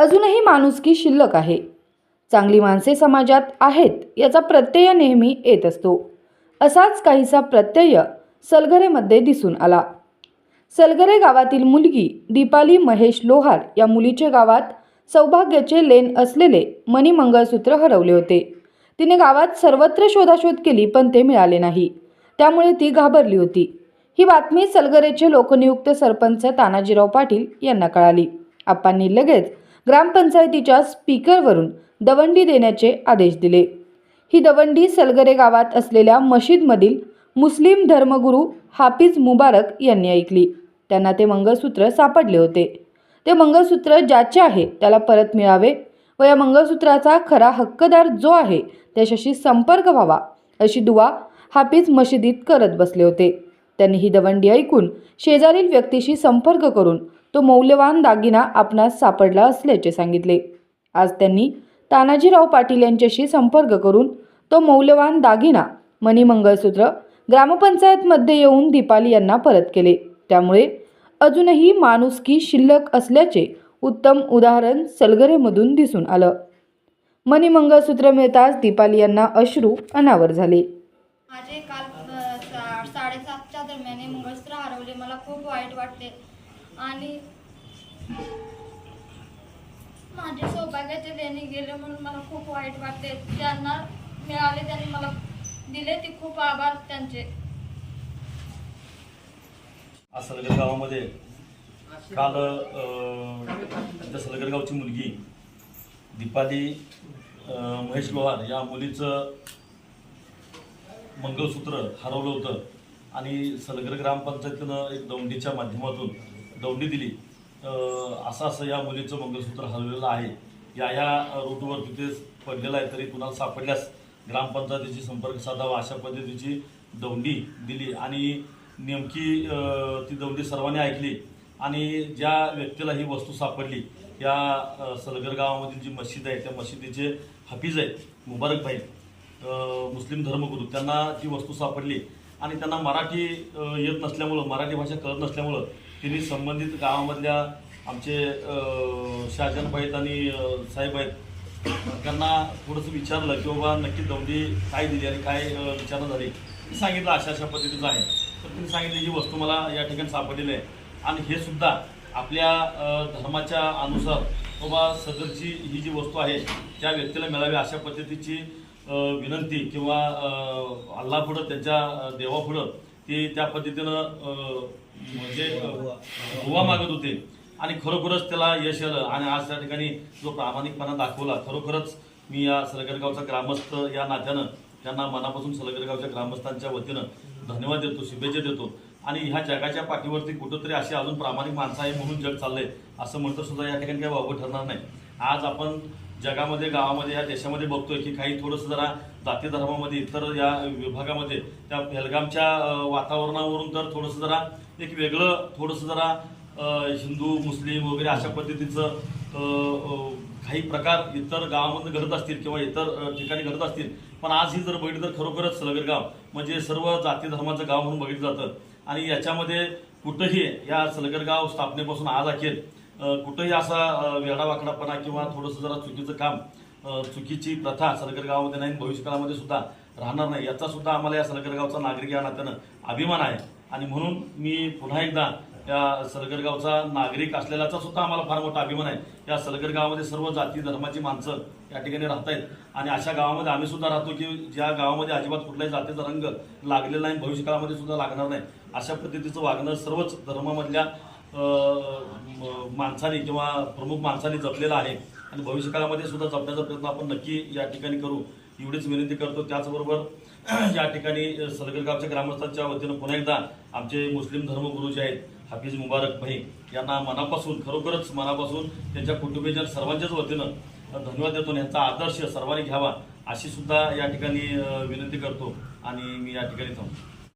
अजूनही माणुसकी शिल्लक आहे. चांगली माणसे समाजात आहेत याचा प्रत्यय नेहमी येत असतो. असाच काहीसा प्रत्यय सलगरेमध्ये दिसून आला. सलगरे गावातील मुलगी दीपाली महेश लोहार या मुलीचे गावात सौभाग्याचे लेन असलेले मणी मंगळसूत्र हरवले होते. तिने गावात सर्वत्र शोधाशोध केली पण ते मिळाले नाही. त्यामुळे ती घाबरली होती. ही बातमी सलगरेचे लोकनियुक्त सरपंच तानाजीराव पाटील यांना कळाली. आप्पांनी लगेच ग्रामपंचायतीच्या स्पीकरवरून दवंडी देण्याचे आदेश दिले. ही दवंडी सलगरे गावात असलेल्या मशीदमधील मुस्लिम धर्मगुरू हाफिज मुबारक यांनी ऐकली. त्यांना ते मंगळसूत्र सापडले होते. ते मंगळसूत्र ज्याचे आहे त्याला परत मिळावे व या मंगळसूत्राचा खरा हक्कदार जो आहे त्याच्याशी संपर्क व्हावा अशी दुवा हाफिज मशिदीत करत बसले होते. त्यांनी ही दवंडी ऐकून शेजारील व्यक्तीशी संपर्क करून तो मौल्यवान दागिना आपणास सापडला असल्याचे सांगितले. आज त्यांनी तानाजीराव पाटील यांच्याशी संपर्क करून तो मौल्यवान दागिना मणिमंगळसूत्र ग्रामपंचायतमध्ये येऊन दीपाली यांना परत केले. त्यामुळे अजूनही माणुसकी शिल्लक असल्याचे उत्तम उदाहरण सलगरेमधून दिसून आलं. मणिमंगळसूत्र मिळताच दीपाली यांना अश्रू अनावर झाले. माझे काल साडेसातच्या दरम्यान मंगळसूत्र हरवले. मला खूप वाईट वाटते आणि माझे सौभाग्याचे देणे गेले म्हणून मला खूप वाईट वाटते. त्यांना मिळाले त्यांनी मला दिले ते खूप आभार त्यांचे. आज सलगर गावामध्ये काल अं, सलगर गावची मुलगी दीपाली महेश लोहार या मुलीचं मंगळसूत्र हरवलं होतं. आणि सलगर ग्रामपंचायतीनं एक दौंडीच्या माध्यमातून दौंडी दिली. असं असं या मुलीचं मंगळसूत्र हरवलेलं आहे. या या रूटवर तिथे पडलेलं आहे तरी कुणाला सापडल्यास ग्रामपंचायतीशी संपर्क साधावा अशा पद्धतीची दौंडी दिली. आणि नेमकी ती दौंडी सर्वांनी ऐकली. आणि ज्या व्यक्तीला ही वस्तू सापडली या सलगर गावामधील जी मशीद आहे त्या मशिदीचे हफीज आहेत मुबारक भाई मुस्लिम धर्मगुरू त्यांना ती वस्तू सापडली. आणि त्यांना मराठी येत नसल्यामुळं मराठी भाषा कळत नसल्यामुळं तिने संबंधित गावामधल्या आमचे शाहजन भाईत आणि साहेब आहेत त्यांना थोडंसं विचारलं की बाबा नक्की दौंडी काय दिली आणि काय विचारणं झाली. मी सांगितलं अशा अशा पद्धतीचं आहे. तर तुम्ही सांगितलं ही वस्तू मला या ठिकाणी सापडलेली आहे. आणि हे सुद्धा आपल्या धर्माच्या अनुसार बाबा सदरची ही जी वस्तू आहे त्या व्यक्तीला मिळावी अशा पद्धतीची विनंती किंवा अल्लापुढं त्यांच्या देवापुढं ते त्या पद्धतीनं म्हणजे दुवा मागत होते. आणि खरोखरच त्याला यश आलं. आणि आज त्या ठिकाणी जो प्रामाणिकपणा दाखवला खरोखरच मी या सलगरगावचा ग्रामस्थ या नात्यानं त्यांना मनापासून सलगरगावच्या ग्रामस्थांच्या वतीनं धन्यवाद देतो शुभेच्छा देतो. आणि ह्या जगाच्या पाठीवरती कुठंतरी असे अजून प्रामाणिक माणसं आहे म्हणून जग चाललंय असं म्हणतं सुद्धा या ठिकाणी काही वावगं ठरणार नाही. आज आपण जगामध्ये गावामध्ये या देशामध्ये बघतोय की काही थोडंसं जरा जाती धर्मामध्ये इतर या विभागामध्ये त्या बेलगामच्या वातावरणावरून तर थोडंसं जरा एक वेगळं थोडंसं जरा हिंदू मुस्लिम वगैरे अशा पद्धतीचं काही प्रकार इतर गावामध्ये घडत असतील किंवा इतर ठिकाणी घडत असतील. पण आज ही जर बघितलं तर खरोखरच सलगरगाव म्हणजे सर्व जाती धर्माचं गाव म्हणून बघितलं जातं. आणि याच्यामध्ये कुठंही या सलगरगाव स्थापनेपासून आज अखेर कुठंही असा वेडावाकडापणा किंवा थोडंसं जरा चुकीचं काम चुकीची प्रथा सलगर नाही नाही भविष्यकाळामध्ये सुद्धा राहणार नाही याचा सुद्धा आम्हाला या सरगरगावचा नागरिक या नात्यानं अभिमान आहे. आणि म्हणून मी पुन्हा एकदा या सलगरगावचा नागरिक असलेल्याचा सुद्धा आम्हाला फार मोठा अभिमान आहे. या सलगर गावामध्ये सर्व जाती धर्माची माणसं या ठिकाणी राहत आहेत आणि अशा गावामध्ये आम्ही सुद्धा राहतो की ज्या गावामध्ये अजिबात कुठल्याही जातीचा रंग लागलेला नाही भविष्यकाळामध्ये सुद्धा लागणार नाही. अशा पद्धतीचं वागणं सर्वच धर्मामधल्या माणसाने किंवा प्रमुख माणसाने जपलेला आहे. आणि भविष्यकाळामध्ये सुद्धा जपण्याचा प्रयत्न आपण नक्की या ठिकाणी करू. एवढीच विनंती करतो. त्याचबरोबर या ठिकाणी अ, सलगरगावच्या ग्रामस्थांच्या वतीनं पुन्हा एकदा आमचे मुस्लिम धर्मगुरू जे आहेत हाफिज मुबारक भाई. यांना मनापासून खरोखरच मनापासून त्यांच्या कुटुंबियांच्या सर्वांच्याच वतीनं धन्यवाद देतो आणि यांचा आदर्श सर्वांनी घ्यावा अशी सुद्धा या ठिकाणी विनंती करतो. आणि मी या ठिकाणी थांबतो.